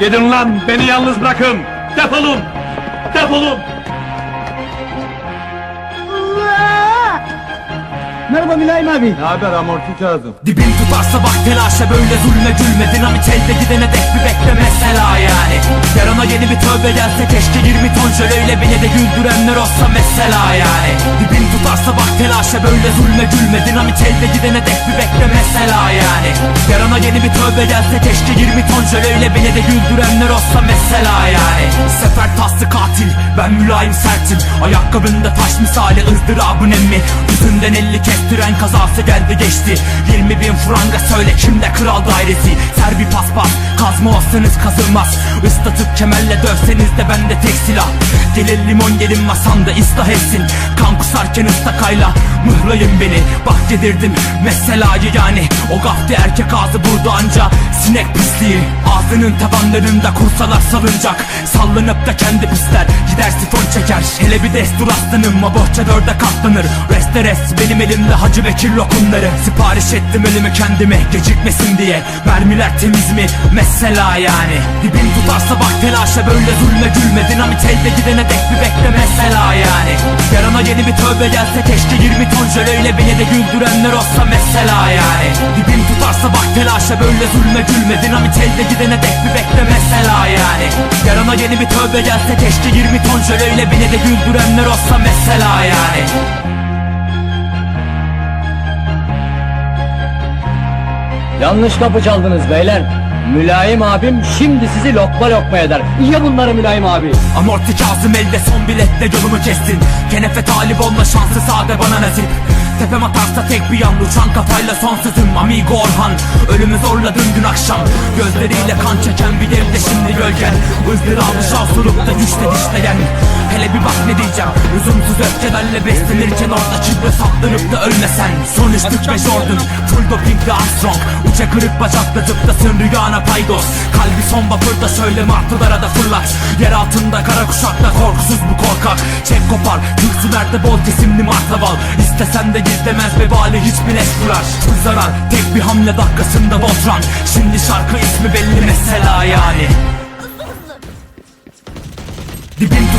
Gidin lan beni yalnız bırakın. Defolun. Defolun. Merhaba Mülayim abi. Ne haber amorti Kazım? Dibin tutarsa bak telaşa böyle zulme gülme Dinamit elde gidene dek bir bekle mesela yani Yarına yeni bir tövbe gelse keşke 20 ton jöleyle beni de güldürenler olsa mesela yani Dibin tutarsa bak telaşa böyle zulme gülme Dinamit elde gidene dek bir bekle mesela yeni bir tövbe gelse keşke 20 ton jöleyle beni de güldürenler olsa mesela yani. Sefer taslı katil ben mülayim sertim. Ayakkabında taş misali ızdırabın emmi Yüzünden elli kestiren kazası geldi geçti. 20 bin franga söyle kimde kral dairesi? Ser bir paspas kazma olsanız kazılmaz. Islatıp kemerle dövseniz de bende tek silah. Gelir limon gelin masamda ıslah etsin Kan kusarken ıstakayla mıhlayın beni Bak yedirdim. Meselayı yani O gafti erkek ağzı burada anca. Sinek pisliği Ağzının tabanlarında kursalar salınacak Sallanıp da kendi pisler Gider sifon çeker. Hele bir destur aslanım O bohça dörde katlanır. Reste rest benim elimde Hacı Bekir lokumları. Sipariş ettim ölümü kendime Gecikmesin diye. Mermiler temiz mi? Mesela yani. Dibin tutarsa bak telaşa böyle zulme gülme Yarına yeni bir tövbe gelse keşke 20 ton jöleyle beni de güldürenler olsa mesela yani. Dibin tutarsa bak telaşa böyle zulme gülme. Dinamit elde gidene dek bir bekle mesela yani. Yarına yeni bir tövbe gelse keşke 20 ton jöleyle beni de güldürenler olsa mesela yani. Yanlış kapı çaldınız beyler. Mülayim abim şimdi sizi lokma lokma eder. Ye bunları Mülayim abi. Amorti Kazım elde son biletle yolumu kestin. Kenefe talip olma şansı sade bana nasip. Tepem atarsa tek bir yan uçan kafayla son sözüm Amigo Orhan Ölümü zorladın dün akşam. Gözleriyle kan çeken bir devde şimdi gölgen. Izdırabı şavsurupta güçle dişleyen Hele bir bak ne diyeceğim. Lüzumsuz öfkelerle beslenirken orada çibre saplanıp da ölmesen. Son üç 45 ordun Full dopingli Armstrong Uça kırık bacakla zıplasın rüyana paydos. Kalbi son vapurda söyle martılara da fırlat. Yer altında kara kuşakla korkusuz bu korkak. Çek kopar Türksülerde bol kesimli martaval. İstesen de gizlemez vebali hiçbir eş kurar. Bu zarar tek bir hamle dakikasında Voltran Şimdi şarkı ismi belli mesela yani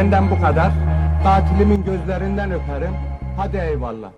Benden bu kadar. Katilimin gözlerinden öperim. Hadi eyvallah.